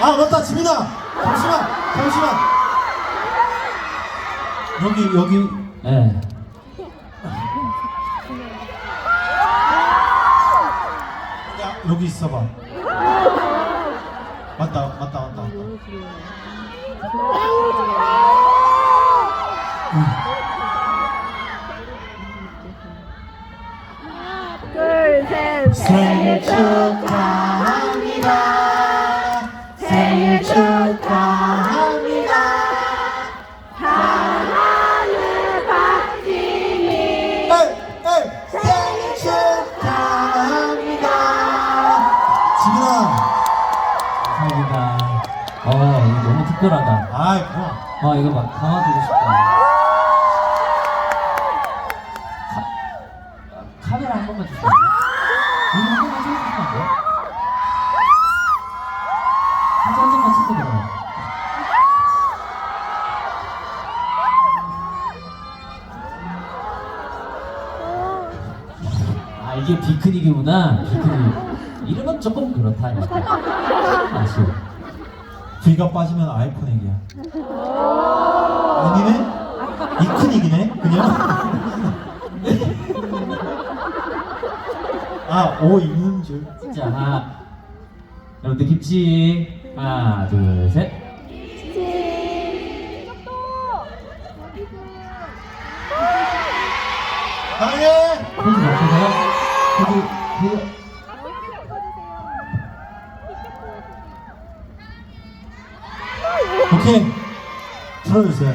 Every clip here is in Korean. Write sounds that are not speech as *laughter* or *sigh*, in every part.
아 맞다 지민아 잠시만 잠시만. 여기 여기. 네. 야 여기 있어봐. 맞다 맞다 맞다 맞다 축하합니다. 어, 특별하다. 아이 그럼 아, 이거 막 담아두고 싶다. 카, 카메라 한 번만 주세요. 이게 비크닉이구나. 비크닉. 이름은 조금 그렇다. 약간. 아쉬워. 귀가 빠지면 아이폰 얘기야 아니네? 이큰이기네 그냥 아 오 있는 줄 자, 하나. 여러분들 김치. 하나, 둘, 셋. 사랑해 포즈 바꾸세요. 포즈, 포즈. 오케이 들어주세요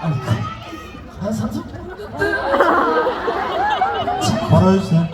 아니, 한 3초. 걸어주세요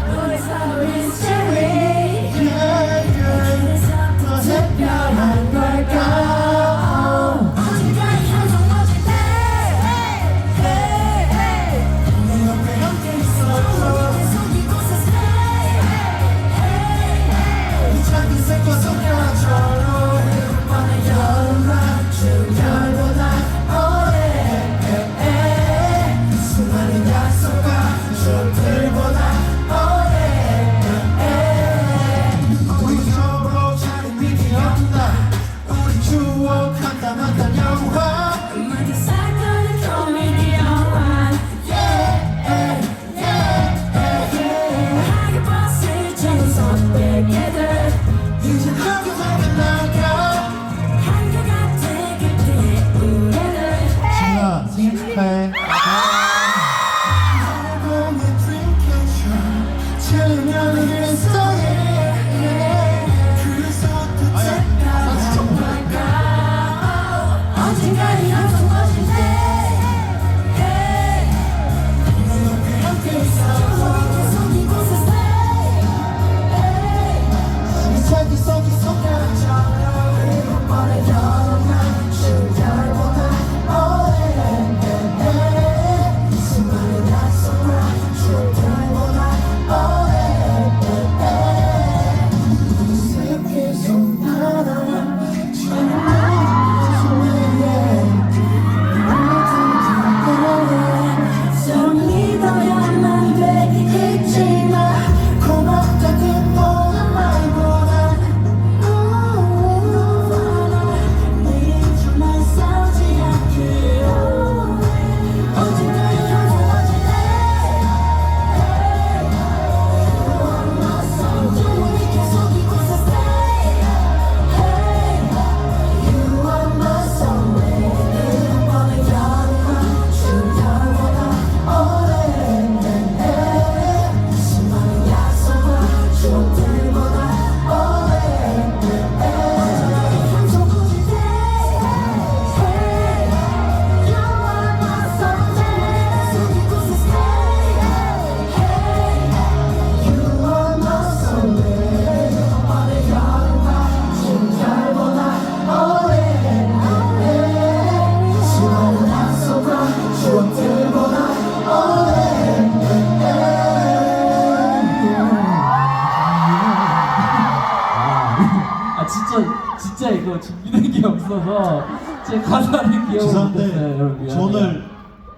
게 없어서 제 가사를 기억을 못했어요 여러분 죄송한데 미안해요.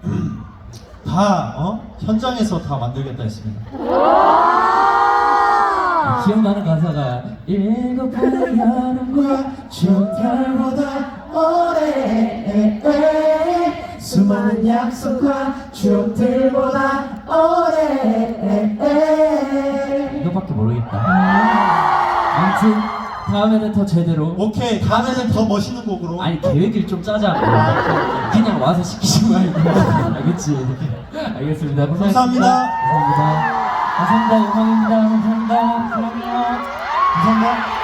*clears throat* 다 어? 현장에서 다 만들겠다 했습니다. 기억나는 가사가 일곱 번의 여름과 추운 겨울보다 오래 수많은 약속과 추억들보다 오래 이거밖에 모르겠다 아무튼 다음에는 더 제대로. 오케이 다음에는 더 멋있는 곡으로. 아니 계획을 좀 짜자고 그냥 와서 시키지 말고. 알겠지? 알겠습니다. 감사합니다. 감사합니다. 감사합니다. 감사합니다. 사랑해요 감사합니다.